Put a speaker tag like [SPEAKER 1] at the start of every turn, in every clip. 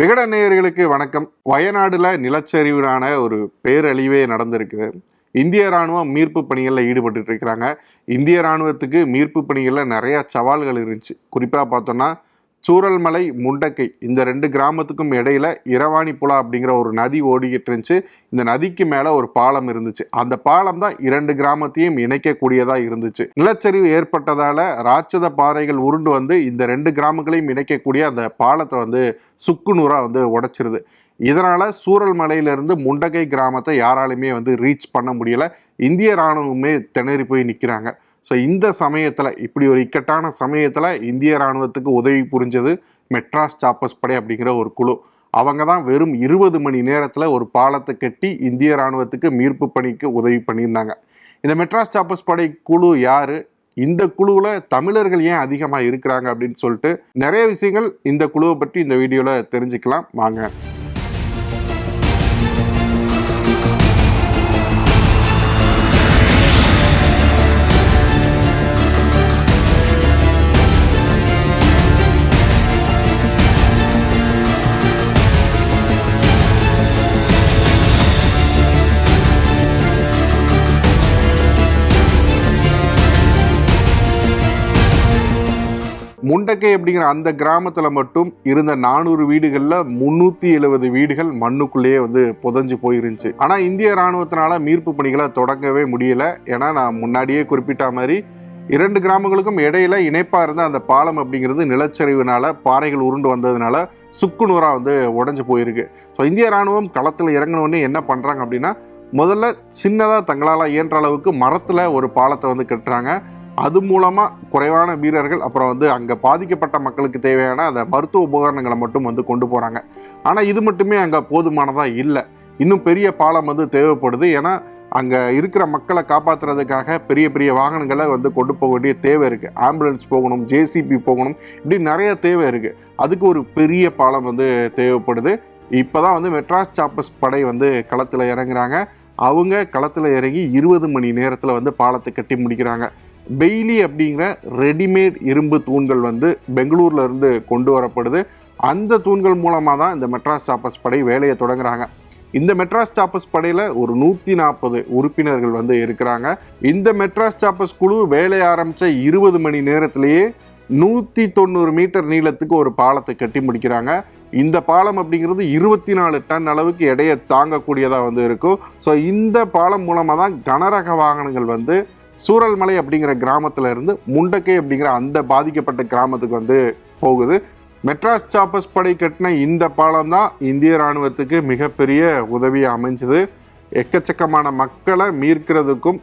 [SPEAKER 1] விகட நேயர்களுக்கு வணக்கம். வயநாடுல நிலச்சரிவினான ஒரு பேரழிவே நடந்திருக்குது. இந்திய ராணுவம் மீட்பு பணிகளில் ஈடுபட்டு இருக்கிறாங்க. இந்திய ராணுவத்துக்கு மீட்பு பணிகளில் நிறைய சவால்கள் இருந்துச்சு. குறிப்பாக பார்த்தோன்னா சூரல்மலை முண்டக்கை இந்த ரெண்டு கிராமத்துக்கும் இடையில இரவாணி புலா அப்படிங்கிற ஒரு நதி ஓடிக்கிட்டு இருந்துச்சு. இந்த நதிக்கு மேலே ஒரு பாலம் இருந்துச்சு. அந்த பாலம் தான் இரண்டு கிராமத்தையும் இணைக்கக்கூடியதா இருந்துச்சு. நிலச்சரிவு ஏற்பட்டதால ராட்சத பாறைகள் உருண்டு வந்து இந்த ரெண்டு கிராமங்களையும் இணைக்கக்கூடிய அந்த பாலத்தை வந்து சுக்குநூறா வந்து உடைச்சிருது. இதனால சூரல் மலையிலிருந்து முண்டகை கிராமத்தை யாராலுமே வந்து ரீச் பண்ண முடியல. இந்திய இராணுவமே திணறி போய் நிற்கிறாங்க ஸோ இந்த சமயத்தில் இப்படி ஒரு இக்கட்டான சமயத்தில் இந்திய ராணுவத்துக்கு உதவி புரிஞ்சது மெட்ராஸ் சாப்பஸ் படை அப்படிங்கிற ஒரு குழு. அவங்க தான் வெறும் இருபது மணி நேரத்தில் ஒரு பாலத்தை கட்டி இந்திய ராணுவத்துக்கு மீட்பு பணிக்கு உதவி பண்ணியிருந்தாங்க. இந்த மெட்ராஸ் சாப்பஸ் படை குழு யார்? இந்த குழுவில் தமிழர்கள் ஏன் அதிகமாக இருக்கிறாங்க அப்படின்னு சொல்லிட்டு நிறைய விஷயங்கள் இந்த குழுவை பற்றி இந்த வீடியோவில் தெரிஞ்சுக்கலாம். வாங்க. முண்டக்கை அப்படிங்கிற அந்த கிராமத்தில் மட்டும் இருந்த நானூறு வீடுகளில் முந்நூற்றி எழுபது வீடுகள் மண்ணுக்குள்ளேயே வந்து புதஞ்சு போயிருந்துச்சு. ஆனால் இந்திய இராணுவத்தினால மீட்பு பணிகளை தொடங்கவே முடியலை. ஏன்னா நான் முன்னாடியே குறிப்பிட்ட மாதிரி இரண்டு கிராமங்களுக்கும் இடையில இணைப்பாக இருந்த அந்த பாலம் அப்படிங்கிறது நிலச்சரிவுனால பாறைகள் உருண்டு வந்ததுனால சுக்குநூறாக வந்து உடஞ்சி போயிருக்கு. ஸோ இந்திய ராணுவம் களத்தில் இறங்கினோடனே என்ன பண்ணுறாங்க அப்படின்னா முதல்ல சின்னதாக தங்களால் இயன்ற அளவுக்கு மரத்தில் ஒரு பாலத்தை வந்து கட்டுறாங்க. அது மூலமாக குறைவான வீரர்கள் அப்புறம் வந்து அங்கே பாதிக்கப்பட்ட மக்களுக்கு தேவையான அந்த மருத்துவ உபகரணங்களை மட்டும் வந்து கொண்டு போகிறாங்க ஆனால் இது மட்டுமே அங்கே போதுமானதாக இல்லை. இன்னும் பெரிய பாலம் வந்து தேவைப்படுது. ஏன்னா அங்கே இருக்கிற மக்களை காப்பாற்றுறதுக்காக பெரிய பெரிய வாகனங்களை வந்து கொண்டு போக வேண்டிய தேவை இருக்குது ஆம்புலன்ஸ் போகணும் ஜேசிபி போகணும் இப்படி நிறைய தேவை இருக்குது அதுக்கு ஒரு பெரிய பாலம் வந்து தேவைப்படுது. இப்போ தான் வந்து மெட்ராஸ் சாப்பஸ் படை வந்து களத்தில் இறங்குறாங்க. அவங்க களத்தில் இறங்கி இருபது மணி நேரத்தில் வந்து பாலத்தை கட்டி முடிக்கிறாங்க. பெய்லி அப்படிங்கிற ரெடிமேட் இரும்பு தூண்கள் வந்து பெங்களூர்லேருந்து கொண்டு வரப்படுது. அந்த தூண்கள் மூலமாக தான் இந்த மெட்ராஸ் சாப்பஸ் படை வேலையை தொடங்குறாங்க. இந்த மெட்ராஸ் சாப்பஸ் படையில் ஒரு நூற்றி நாற்பது உறுப்பினர்கள் வந்து இருக்கிறாங்க. இந்த மெட்ராஸ் சாப்பஸ் குழு வேலை ஆரம்பித்த இருபது மணி நேரத்திலேயே நூற்றி தொண்ணூறு மீட்டர் நீளத்துக்கு ஒரு பாலத்தை கட்டி முடிக்கிறாங்க. இந்த பாலம் அப்படிங்கிறது இருபத்தி நாலு டன் அளவுக்கு எடையை தாங்கக்கூடியதாக வந்து இருக்கும். ஸோ இந்த பாலம் மூலமாக தான் கனரக வாகனங்கள் வந்து சூரல்மலை அப்படிங்கிற கிராமத்துல இருந்து முண்டக்கை அப்படிங்கிற அந்த பாதிக்கப்பட்ட கிராமத்துக்கு வந்து போகுது. மெட்ராஸ் சாப்பஸ் படை கட்டின இந்த பாலம் தான் இந்திய ராணுவத்துக்கு மிகப்பெரிய உதவியாக அமைஞ்சது. எக்கச்சக்கமான மக்களை மீட்கிறதுக்கும்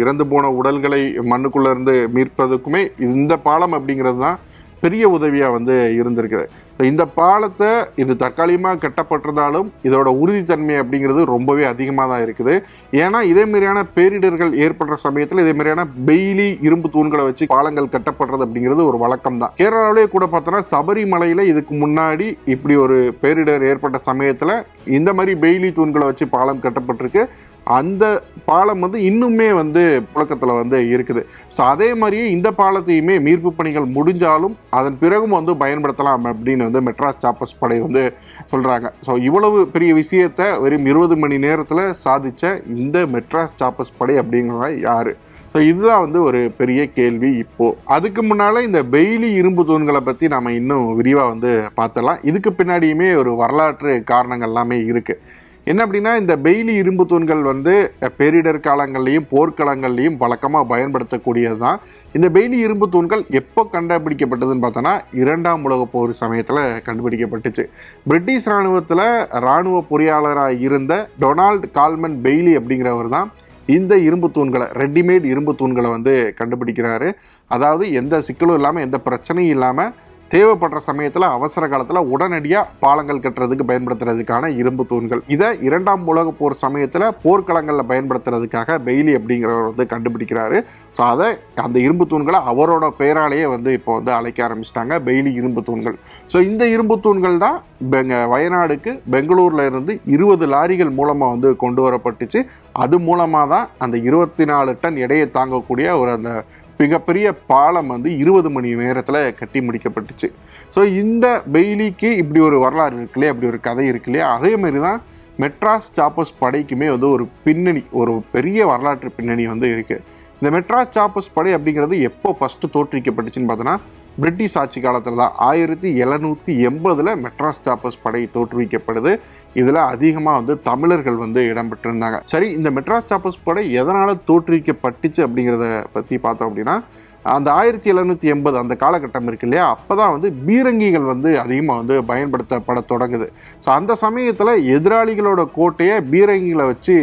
[SPEAKER 1] இறந்து போன உடல்களை மண்ணுக்குள்ளேருந்து மீட்பதுக்குமே இந்த பாலம் அப்படிங்கிறது தான் பெரிய உதவியாக வந்து இருந்திருக்குது. இந்த பாலத்தை இது தற்காலிகமாக கட்டப்பட்டிருந்தாலும் இதோட உறுதித்தன்மை அப்படிங்கிறது ரொம்பவே அதிகமாக தான் இருக்குது. ஏன்னா இதே மாதிரியான பேரிடர்கள் ஏற்படுற சமயத்தில் இதே மாதிரியான பெய்லி இரும்பு தூண்களை வச்சு பாலங்கள் கட்டப்படுறது அப்படிங்கிறது ஒரு வழக்கம் தான். கேரளாவிலே கூட பார்த்தோன்னா சபரிமலையில் இதுக்கு முன்னாடி இப்படி ஒரு பேரிடர் ஏற்பட்ட சமயத்தில் இந்த மாதிரி பெய்லி தூண்களை வச்சு பாலம் கட்டப்பட்டிருக்கு. அந்த பாலம் வந்து இன்னுமே வந்து புழக்கத்தில் வந்து இருக்குது. ஸோ அதே மாதிரியே இந்த பாலத்தையுமே மீட்பு பணிகள் முடிஞ்சாலும் அதன் பிறகும் வந்து பயன்படுத்தலாம் அப்படின்னு வந்து மெட்ராஸ் சாப்பர்ஸ் படை வந்து சொல்கிறாங்க ஸோ இவ்வளவு பெரிய விஷயத்தை வெறும் இருபது மணி நேரத்தில் சாதித்த இந்த மெட்ராஸ் சாப்பர்ஸ் படை அப்படிங்கிறவங்க யார்? ஸோ இதுதான் வந்து ஒரு பெரிய கேள்வி இப்போ. அதுக்கு முன்னால் இந்த பெய்லி இரும்பு தூண்களை பற்றி நம்ம இன்னும் விரிவாக வந்து பார்த்தலாம் இதுக்கு பின்னாடியுமே ஒரு வரலாற்று காரணங்கள் எல்லாமே இருக்குது என்ன அப்படின்னா இந்த பெய்லி இரும்பு தூண்கள் வந்து பேரிடர் காலங்கள்லையும் போர்க்களங்கள்லையும் வழக்கமாக பயன்படுத்தக்கூடியது தான் இந்த பெய்லி இரும்பு தூண்கள் எப்போ கண்டுபிடிக்கப்பட்டதுன்னு பார்த்தோன்னா இரண்டாம் உலக போர் சமயத்தில் கண்டுபிடிக்கப்பட்டுச்சு. பிரிட்டிஷ் இராணுவத்தில் இராணுவ பொறியாளராக இருந்த டொனால்ட் கால்மன் பெய்லி அப்படிங்கிறவர் தான் இந்த இரும்பு தூண்களை ரெடிமேட் இரும்பு தூண்களை வந்து கண்டுபிடிக்கிறாரு. அதாவது எந்த சிக்கலும் இல்லாமல் எந்த பிரச்சனையும் இல்லாமல் தேவைப்படுற சமயத்தில் அவசர காலத்தில் உடனடியாக பாலங்கள் கட்டுறதுக்கு பயன்படுத்துறதுக்கான இரும்பு தூண்கள். இதை இரண்டாம் உலக போர் சமயத்தில் போர்க்களங்களில் பயன்படுத்துறதுக்காக பெய்லி அப்படிங்கிறவர் வந்து கண்டுபிடிக்கிறாரு. ஸோ அதை அந்த இரும்பு தூண்களை அவரோட பெயராலேயே வந்து இப்போ வந்து அழைக்க ஆரம்பிச்சிட்டாங்க பெய்லி இரும்பு தூண்கள். ஸோ இந்த இரும்பு தூண்கள் தான் பெங்க வயநாடுக்கு பெங்களூர்ல இருந்து இருபது லாரிகள் மூலமாக வந்து கொண்டு வரப்பட்டுச்சு. அது மூலமாக தான் அந்த இருபத்தி நாலு டன் எடையை தாங்கக்கூடிய ஒரு அந்த மிகப்பெரிய பாலம் வந்து இருபது மணி நேரத்தில் கட்டி முடிக்கப்பட்டுச்சு. ஸோ இந்த பெய்லிக்கு இப்படி ஒரு வரலாறு இருக்கு இல்லையா அப்படி ஒரு கதை இருக்கு இல்லையா அதே மாதிரி தான் மெட்ராஸ் சாப்பஸ் படைக்குமே வந்து ஒரு பின்னணி ஒரு பெரிய வரலாற்று பின்னணி வந்து இருக்குது இந்த மெட்ராஸ் சாப்பஸ் படை அப்படிங்கிறது எப்போ ஃபஸ்ட்டு தோற்றுவிக்கப்பட்டுச்சுன்னு பார்த்தோன்னா பிரிட்டிஷ் ஆட்சி காலத்தில் தான் ஆயிரத்தி எழுநூற்றி எண்பதில் மெட்ராஸ் சாப்பர்ஸ் படை தோற்றுவிக்கப்படுது. இதில் அதிகமாக வந்து தமிழர்கள் வந்து இடம்பெற்றிருந்தாங்க சரி இந்த மெட்ராஸ் சாப்பர்ஸ் படை எதனால் தோற்றுவிக்கப்பட்டுச்சு அப்படிங்கிறத பற்றி பார்த்தோம் அப்படின்னா அந்த ஆயிரத்தி எழுநூற்றி எண்பது அந்த காலகட்டம் இருக்கு இல்லையா? அப்போ தான் வந்து பீரங்கிகள் வந்து அதிகமாக வந்து பயன்படுத்தப்பட தொடங்குது. ஸோ அந்த சமயத்தில் எதிராளிகளோட கோட்டையை பீரங்கிகளை வச்சு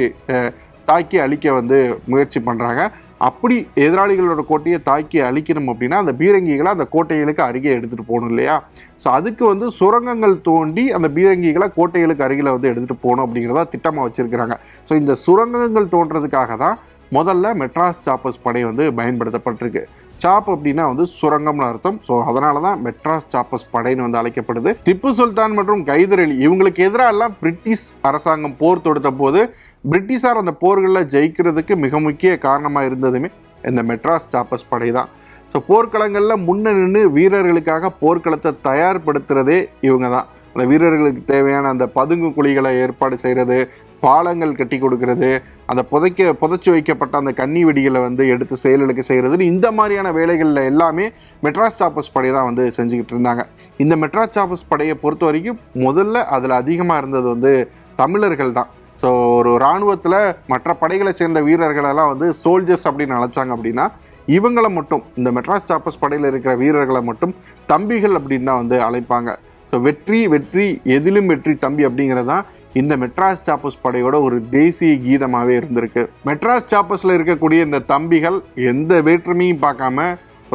[SPEAKER 1] தாக்கி அழிக்க வந்து முயற்சி பண்ணுறாங்க அப்படி எதிராளிகளோட கோட்டையை தாக்கி அழிக்கணும் அப்படின்னா அந்த பீரங்கிகளை அந்த கோட்டைகளுக்கு அருகே எடுத்துகிட்டு போகணும் இல்லையா? ஸோ அதுக்கு வந்து சுரங்கங்கள் தோண்டி அந்த பீரங்கிகளை கோட்டைகளுக்கு அருகில் வந்து எடுத்துகிட்டு போகணும் அப்படிங்கிறதா திட்டமாக வச்சுருக்கிறாங்க. ஸோ இந்த சுரங்கங்கள் தோன்றதுக்காக தான் முதல்ல மெட்ராஸ் சாப்பஸ் படை வந்து பயன்படுத்தப்பட்டிருக்கு. சாப் அப்படின்னா வந்து சுரங்கம்னு அர்த்தம். ஸோ அதனால தான் மெட்ராஸ் சாப்பஸ் படைன்னு வந்து அழைக்கப்படுது. திப்பு சுல்தான் மற்றும் கைதர் அலி இவங்களுக்கு எதிராக எல்லாம் பிரிட்டிஷ் அரசாங்கம் போர் தொடுத்த போது பிரிட்டிஷார் அந்த போர்களில் ஜெயிக்கிறதுக்கு மிக முக்கிய காரணமாக இருந்ததுமே இந்த மெட்ராஸ் சாப்பஸ் படை தான் ஸோ போர்க்களங்களில் முன்ன நின்று வீரர்களுக்காக போர்க்களத்தை தயார்படுத்துறதே இவங்க தான் அந்த வீரர்களுக்கு தேவையான அந்த பதுங்கு குழிகளை ஏற்பாடு செய்கிறது பாலங்கள் கட்டி கொடுக்கறது அந்த புதைக்க புதைச்சி வைக்கப்பட்ட அந்த கன்னி வெடிகளை வந்து எடுத்து செயலுக்கு செய்கிறதுன்னு இந்த மாதிரியான வேலைகளில் எல்லாமே மெட்ராஸ் சாப்பஸ் படை தான் வந்து செஞ்சுக்கிட்டு இருந்தாங்க. இந்த மெட்ராஸ் சாப்பஸ் படையை பொறுத்த வரைக்கும் முதல்ல அதில் அதிகமாக இருந்தது வந்து தமிழர்கள் தான். ஸோ ஒரு இராணுவத்தில் மற்ற படைகளை சேர்ந்த வீரர்களெல்லாம் வந்து சோல்ஜர்ஸ் அப்படின்னு அழைச்சாங்க அப்படின்னா இவங்களை மட்டும் இந்த மெட்ராஸ் சாப்பஸ் படையில் இருக்கிற வீரர்களை மட்டும் தம்பிகள் அப்படின்னு தான் வந்து அழைப்பாங்க. ஸோ வெற்றி வெற்றி எதிலும் வெற்றி தம்பி அப்படிங்கிறது தான் இந்த மெட்ராஸ் சாப்பஸ் படையோட ஒரு தேசிய கீதமாகவே இருந்திருக்கு. மெட்ராஸ் சாப்பஸில் இருக்கக்கூடிய இந்த தம்பிகள் எந்த வேற்றுமையும் பார்க்காம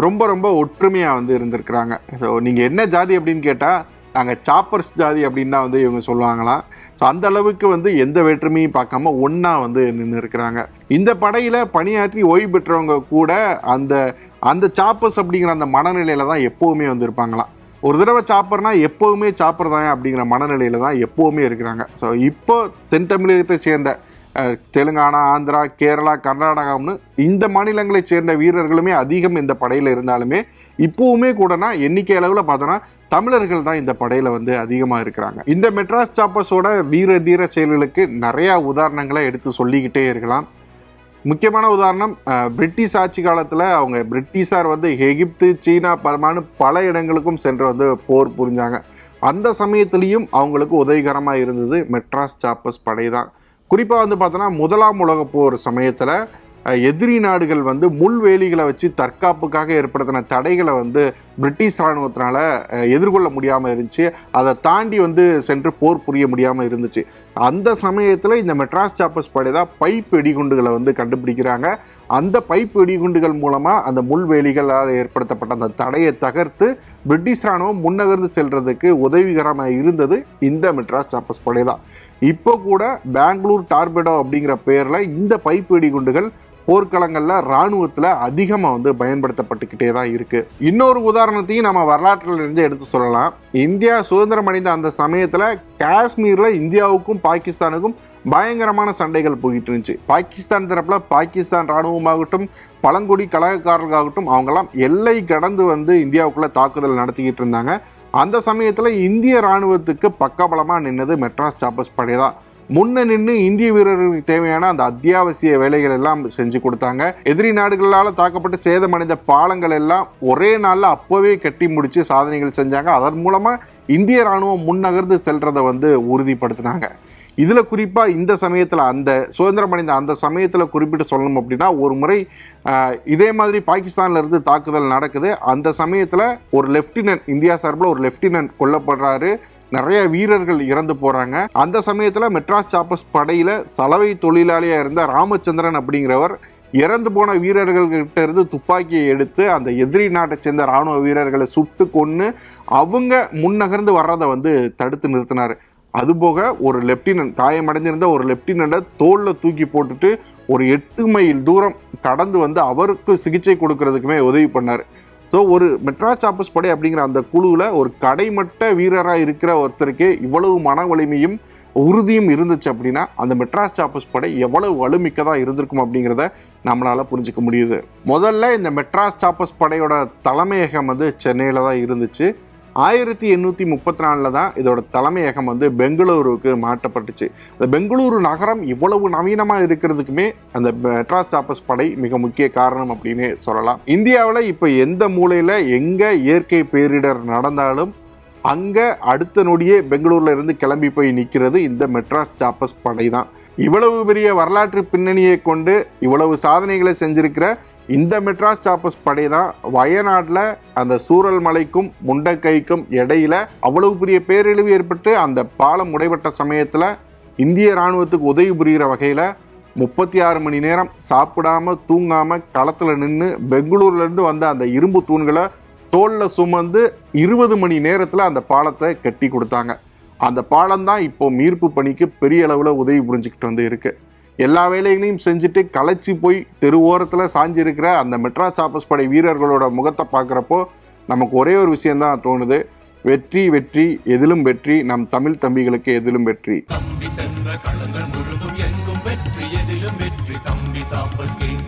[SPEAKER 1] ரொம்ப ரொம்ப ஒற்றுமையாக வந்து இருந்திருக்கிறாங்க. ஸோ நீங்கள் என்ன ஜாதி அப்படின்னு கேட்டால் நாங்கள் சாப்பர்ஸ் ஜாதி அப்படின்னா வந்து இவங்க சொல்லுவாங்களாம் ஸோ அந்த அளவுக்கு வந்து எந்த வேற்றுமையும் பார்க்காம ஒன்றா வந்து நின்று இருக்கிறாங்க. இந்த படையில் பணியாற்றி ஓய்வு பெற்றவங்க கூட அந்த அந்த சாப்பர்ஸ் அப்படிங்கிற அந்த மனநிலையில் தான் எப்போவுமே வந்து இருப்பாங்களாம் ஒரு தடவை சாப்பர்னா எப்போவுமே சாப்பர் தான் அப்படிங்கிற மனநிலையில் தான் எப்போவுமே இருக்கிறாங்க. ஸோ இப்போ தென் தமிழகத்தை சேர்ந்த தெலுங்கானா ஆந்திரா கேரளா கர்நாடகாம்னு இந்த மாநிலங்களைச் சேர்ந்த வீரர்களுமே அதிகம் இந்த படையில் இருந்தாலுமே இப்போவுமே கூடனா எண்ணிக்கை அளவில் பார்த்தோன்னா தமிழர்கள் தான் இந்த படையில் வந்து அதிகமாக இருக்கிறாங்க. இந்த மெட்ராஸ் சாப்பர்ஸோட வீர தீர செயல்களுக்கு நிறையா உதாரணங்களை எடுத்து சொல்லிக்கிட்டே இருக்கலாம். முக்கியமான உதாரணம் பிரிட்டிஷ் ஆட்சி காலத்தில் அவங்க பிரிட்டிஷார் வந்து எகிப்து சீனா பரமானு பல இடங்களுக்கும் சென்று வந்து போர் புரிஞ்சாங்க. அந்த சமயத்துலேயும் அவங்களுக்கு உதவிகரமாக இருந்தது மெட்ராஸ் சாப்பஸ் படை தான் குறிப்பாக வந்து பார்த்தோன்னா முதலாம் உலகப் போர் சமயத்தில் எதிரி நாடுகள் வந்து முள்வேலிகளை வச்சு தற்காப்புக்காக ஏற்படுத்தின தடைகளை வந்து பிரிட்டிஷ் இராணுவத்தினால எதிர்கொள்ள முடியாமல் இருந்துச்சு. அதை தாண்டி வந்து சென்று போர் புரிய முடியாமல் இருந்துச்சு. அந்த சமயத்தில் இந்த மெட்ராஸ் சாப்பஸ் படை தான் பைப் வெடிகுண்டுகளை வந்து கண்டுபிடிக்கிறாங்க. அந்த பைப் வெடிகுண்டுகள் மூலமாக அந்த முள்வேலிகளால் ஏற்படுத்தப்பட்ட அந்த தடையை தகர்த்து பிரிட்டிஷ் ராணுவம் முன்னகர்ந்து செல்றதுக்கு உதவிகரமாக இருந்தது இந்த மெட்ராஸ் சாப்பஸ் படை தான். இப்போ கூட பெங்களூர் டார்பெடோ அப்படிங்கிற பெயரில் இந்த பைப் வெடிகுண்டுகள் போர்க்களங்களில் இராணுவத்தில் அதிகமாக வந்து பயன்படுத்தப்பட்டுக்கிட்டே தான் இருக்குது இன்னொரு உதாரணத்தையும் நம்ம வரலாற்றில் இருந்து எடுத்து சொல்லலாம். இந்தியா சுதந்திரம் அடைந்த அந்த சமயத்தில் காஷ்மீரில் இந்தியாவுக்கும் பாகிஸ்தானுக்கும் பயங்கரமான சண்டைகள் போயிட்டு இருந்துச்சு. பாகிஸ்தான் தரப்பில் பாகிஸ்தான் இராணுவமாகட்டும் பழங்குடி கழகக்காரர்களாகட்டும் அவங்கெல்லாம் எல்லை கடந்து வந்து இந்தியாவுக்குள்ளே தாக்குதல் நடத்திக்கிட்டு இருந்தாங்க. அந்த சமயத்தில் இந்திய இராணுவத்துக்கு பக்கபலமாக நின்னது மெட்ராஸ் சாப்பஸ் படை தான். முன்ன நின்று இந்திய வீரர்களுக்கு தேவையான அந்த அத்தியாவசிய வேலைகள் எல்லாம் செஞ்சு கொடுத்தாங்க. எதிரி நாடுகளால் தாக்கப்பட்டு சேதமடைந்த பாலங்கள் எல்லாம் ஒரே நாளில் அப்போவே கட்டி முடிச்சு சாதனைகள் செஞ்சாங்க. அதன் மூலமாக இந்திய ராணுவம் முன்னகர்ந்து செல்றதை வந்து உறுதிப்படுத்தினாங்க. இதில் குறிப்பாக இந்த சமயத்தில் அந்த சுதந்திரம் அடைந்த அந்த சமயத்தில் குறிப்பிட்டு சொல்லணும் அப்படின்னா ஒரு முறை இதே மாதிரி பாகிஸ்தானில் இருந்து தாக்குதல் நடக்குது. அந்த சமயத்தில் ஒரு லெஃப்டினன்ட் இந்தியா சார்பில் ஒரு லெஃப்டினன்ட் கொல்லப்படுறாரு. நிறைய வீரர்கள் இறந்து போகிறாங்க அந்த சமயத்தில் மெட்ராஸ் சாப்பஸ் படையில் சலவை தொழிலாளியாக இருந்த ராமச்சந்திரன் அப்படிங்கிறவர் இறந்து போன வீரர்கள்கிட்ட இருந்து துப்பாக்கியை எடுத்து அந்த எதிரி நாட்டை சேர்ந்த ராணுவ வீரர்களை சுட்டு கொன்று அவங்க முன்னகர்ந்து வர்றதை வந்து தடுத்து நிறுத்தினார். அதுபோக ஒரு லெப்டினன்ட் காயமடைஞ்சிருந்த ஒரு லெப்டினண்ட்டை தோளில் தூக்கி போட்டுட்டு ஒரு எட்டு மைல் தூரம் கடந்து வந்து அவருக்கு சிகிச்சை கொடுக்கறதுக்குமே உதவி பண்ணார். ஸோ ஒரு மெட்ராஸ் சாப்பஸ் படை அப்படிங்கிற அந்த குழுவில் ஒரு கடைமட்ட வீரராக இருக்கிற ஒருத்தருக்கு இவ்வளவு மன வலிமையும் உறுதியும் இருந்துச்சு அப்படின்னா அந்த மெட்ராஸ் சாப்பஸ் படை எவ்வளவு வலுமிக்கதாக இருந்திருக்கும் அப்படிங்கிறத நம்மளால் புரிஞ்சிக்க முடியுது. முதல்ல இந்த மெட்ராஸ் சாப்பஸ் படையோட தலைமையகம் வந்து சென்னையில் தான் இருந்துச்சு. ஆயிரத்தி எண்ணூற்றி முப்பத்தி நாலில் தான் இதோட தலைமையகம் வந்து பெங்களூருக்கு மாற்றப்பட்டுச்சு. இந்த பெங்களூரு நகரம் இவ்வளவு நவீனமாக இருக்கிறதுக்குமே அந்த மெட்ராஸ் சாப்பஸ் படை மிக முக்கிய காரணம் அப்படின்னு சொல்லலாம். இந்தியாவில் இப்போ எந்த மூலையில் எங்கே இயற்கை பேரிடர் நடந்தாலும் அங்கே அடுத்த நொடியே பெங்களூரில் இருந்து கிளம்பி போய் நிற்கிறது இந்த மெட்ராஸ் சாப்பஸ் படை தான். இவ்வளவு பெரிய வரலாற்று பின்னணியை கொண்டு இவ்வளவு சாதனைகளை செஞ்சிருக்கிற இந்த மெட்ராஸ் சாப்பஸ் படை தான் வயநாட்டில் அந்த சூரல் மலைக்கும் முண்டக்கைக்கும் இடையில அவ்வளவு பெரிய பேரழிவு ஏற்பட்டு அந்த பாலம் உடைபட்ட சமயத்தில் இந்திய இராணுவத்துக்கு உதவி புரிகிற வகையில் முப்பத்தி ஆறு மணி நேரம் சாப்பிடாம தூங்காம களத்தில் நின்று பெங்களூர்லேருந்து வந்த அந்த இரும்பு தூண்களை தோளில் சுமந்து இருபது மணி நேரத்தில் அந்த பாலத்தை கட்டி கொடுத்தாங்க. அந்த பாலம் தான் இப்போ மீட்பு பணிக்கு பெரிய அளவில் உதவி புரிஞ்சுக்கிட்டு வந்து இருக்கு. எல்லா வேலைகளையும் செஞ்சுட்டு களைச்சி போய் தெருவோரத்தில் சாஞ்சிருக்கிற அந்த மெட்ராஸ் ஆப்பஸ் படை வீரர்களோட முகத்தை பார்க்குறப்போ நமக்கு ஒரே ஒரு விஷயம்தான் தோணுது. வெற்றி வெற்றி எதிலும் வெற்றி நம் தமிழ் தம்பிகளுக்கு எதிலும் வெற்றி.
[SPEAKER 2] தம்பி சென்ற களங்கள் முழுதும் எங்கும் வெற்றி எதிலும் வெற்றி. தம்பி சாப்பஸ் கிங்